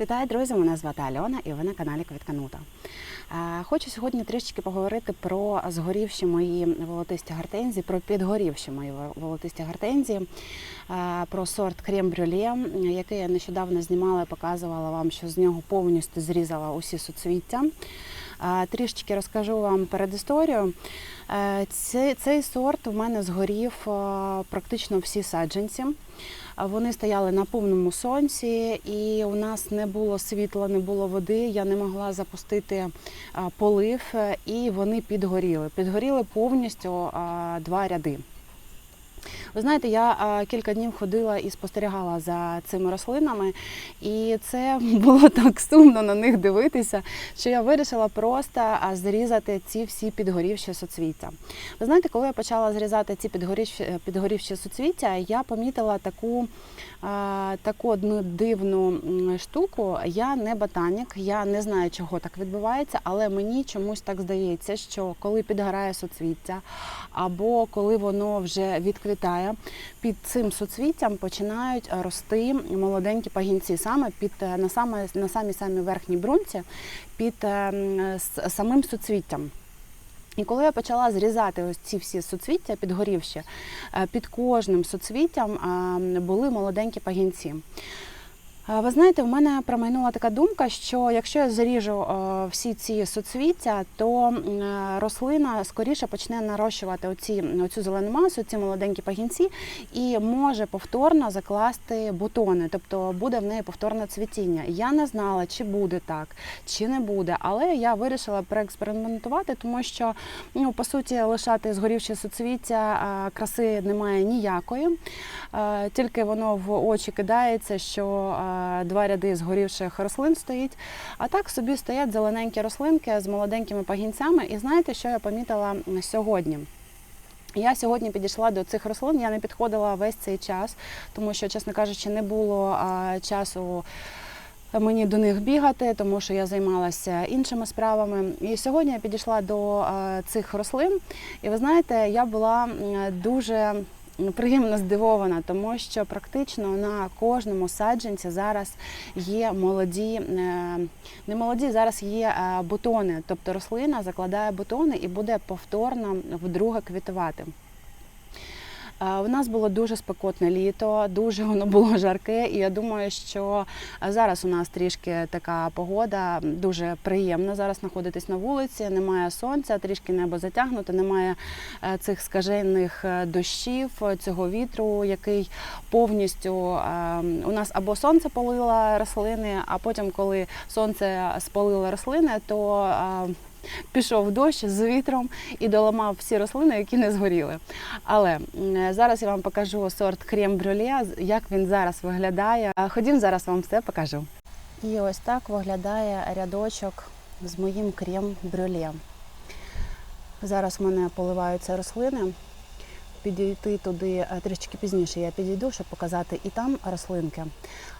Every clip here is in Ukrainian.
Вітаю, друзі! Мене звати Альона і ви на каналі Квітканута. Хочу сьогодні трішечки поговорити про згорівші мої волотисті гортензії, про підгорівші мої волотисті гортензії, про сорт крем брюле, який я нещодавно знімала і показувала вам, що з нього повністю зрізала усі суцвіття. Трішечки розкажу вам передісторію. Е, Цей, сорт у мене згорів е, практично всі саджанці. Вони стояли на повному сонці, і у нас не було світла, не було води. Я не могла запустити полив, е, і вони підгоріли. Підгоріли повністю два ряди. Ви знаєте, я кілька днів ходила і спостерігала за цими рослинами, і це було так сумно на них дивитися, що я вирішила просто зрізати ці всі підгорівші соцвіття. Ви знаєте, коли я почала зрізати ці підгорівші, підгорівші соцвіття, я помітила таку, таку одну дивну штуку. Я не ботанік, я не знаю, чого так відбувається, але мені чомусь так здається, що коли підгорає соцвіття, або коли воно вже відквітає, під цим соцвіттям починають рости молоденькі пагінці, саме під е, на саме на самі самі верхній брунці, під е, самим соцвіттям. І коли я почала зрізати ось ці всі соцвіття підгорівші, е, під кожним суцвіттям е, були молоденькі пагінці. Ви знаєте, в мене промайнула така думка, що якщо я заріжу е, всі ці соцвіття, то е, рослина скоріше почне нарощувати оці, оцю зелену масу, ці молоденькі пагінці, і може повторно закласти бутони, тобто буде в неї повторне цвітіння. Я не знала, чи буде так, чи не буде, але я вирішила проекспериментувати, тому що ну, по суті лишати згорівші соцвіття е, краси немає ніякої. Тільки воно в очі кидається, що два ряди згорівших рослин стоїть. А так собі стоять зелененькі рослинки з молоденькими пагінцями. І знаєте, що я помітила сьогодні? Я сьогодні підійшла до цих рослин, я не підходила весь цей час, тому що, чесно кажучи, не було а, часу мені до них бігати, тому що я займалася іншими справами. І сьогодні я підійшла до цих рослин, і ви знаєте, я була дуже приємно здивована, тому що практично на кожному саджанці зараз є молоді, е, не молоді, зараз є е, бутони, тобто рослина закладає бутони і буде повторно вдруге квітувати. Е, У нас було дуже спекотне літо, дуже воно було жарке, і я думаю, що зараз у нас трішки така погода, дуже приємно зараз знаходитись на вулиці. Немає сонця, трішки небо затягнуте, немає е, цих скажених е, дощів, е, цього вітру, який повністю е, у нас або сонце полило рослини, а потім, коли сонце спалило рослини, то е, Пішов дощ з вітром і доламав всі рослини, які не згоріли. Але зараз я вам покажу сорт крем брюле, як він зараз виглядає. Ходім, зараз вам все покажу. І ось так виглядає рядочок з моїм крем брюле. Зараз в мене поливаються рослини. Підійти туди е, трішки пізніше я підійду, щоб показати і там рослинки.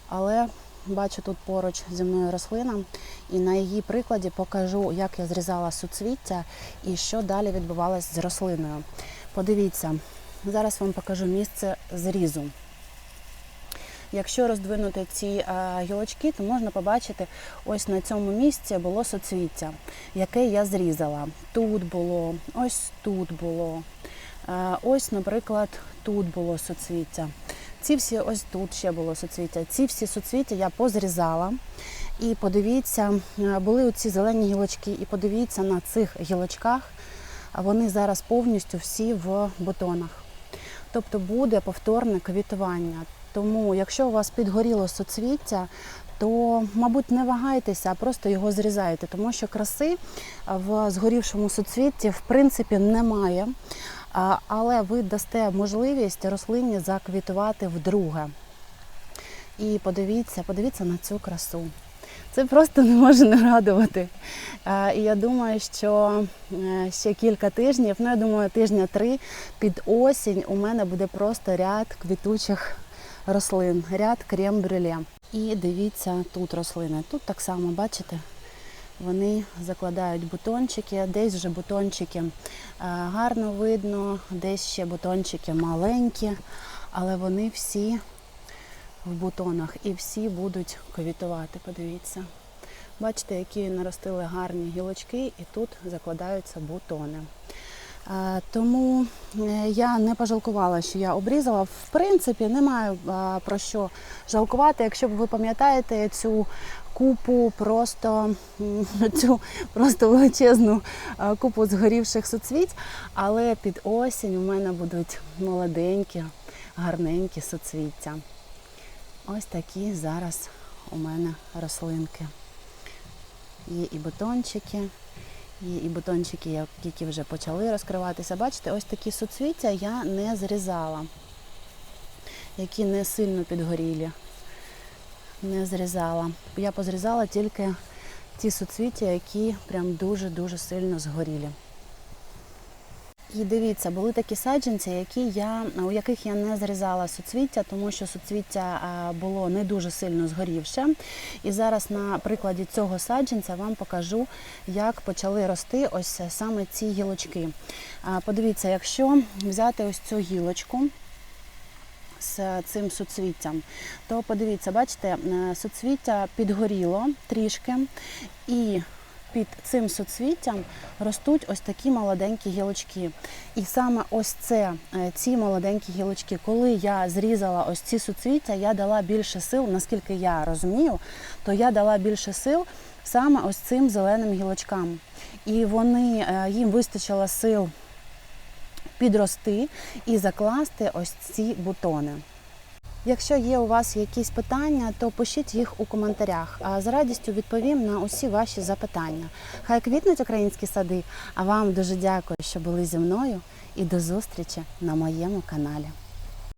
Але бачу тут поруч зі мною рослина, і на її прикладі покажу, як я зрізала суцвіття і що далі відбувалось з рослиною. Подивіться, зараз вам покажу місце зрізу. Якщо роздвинути ці е, гілочки, то можна побачити, ось на цьому місці було соцвіття, яке я зрізала. Тут було, ось тут було. Е, Ось, наприклад, тут було соцвіття. Ці всі ось тут ще було соцвіття. Ці всі соцвіття я позрізала. І подивіться, е, були оці зелені гілочки, і подивіться на цих гілочках, вони зараз повністю всі в бутонах. Тобто буде повторне квітування. Тому, якщо у вас підгоріло соцвіття, то, мабуть, не вагайтеся, а просто його зрізайте, тому що краси в згорівшому соцвітті в принципі немає. Але ви дасте можливість рослині заквітувати вдруге. І подивіться, подивіться на цю красу. Це просто не може не радувати. І я думаю, що е, ще кілька тижнів, ну я думаю, тижня три під осінь у мене буде просто ряд квітучих рослин, ряд крем-брюле. І дивіться тут рослини. Тут так само, бачите, вони закладають бутончики, десь вже бутончики е, гарно видно, десь ще бутончики маленькі, але вони всі в бутонах, і всі будуть квітувати. Подивіться. Бачите, які наростили гарні гілочки, і тут закладаються бутони. Е, Тому е, я не пожалкувала, що я обрізала. В принципі, не маю е, про що жалкувати. Якщо ви пам'ятаєте цю купу, просто цю просто величезну е, купу згорівших суцвіть, але під осінь у мене будуть молоденькі, гарненькі суцвіття. Ось такі зараз у мене рослинки. Є і бутончики, є і бутончики, які вже почали розкриватися. Бачите, ось такі суцвіття я не зрізала, які не сильно підгорілі. Не зрізала. Я позрізала тільки ті суцвіття, які прям дуже-дуже сильно згорілі. І дивіться, були такі саджанці, які я, у яких я не зрізала суцвіття, тому що суцвіття було не дуже сильно згорівше. І зараз на прикладі цього саджанця вам покажу, як почали рости ось саме ці гілочки. Подивіться, якщо взяти ось цю гілочку з цим суцвіттям, то подивіться, бачите, е, суцвіття підгоріло трішки і під цим суцвіттям ростуть ось такі молоденькі гілочки. І саме ось це, е, ці молоденькі гілочки, коли я зрізала ось ці суцвіття, я дала більше сил, наскільки я розумію, то я дала більше сил саме ось цим зеленим гілочкам. І вони е, їм вистачило сил підрости і закласти ось ці бутони. Якщо є у вас якісь питання, то пишіть їх у коментарях. А з радістю відповім на усі ваші запитання. Хай квітнуть українські сади. А вам дуже дякую, що були зі мною, і до зустрічі на моєму каналі.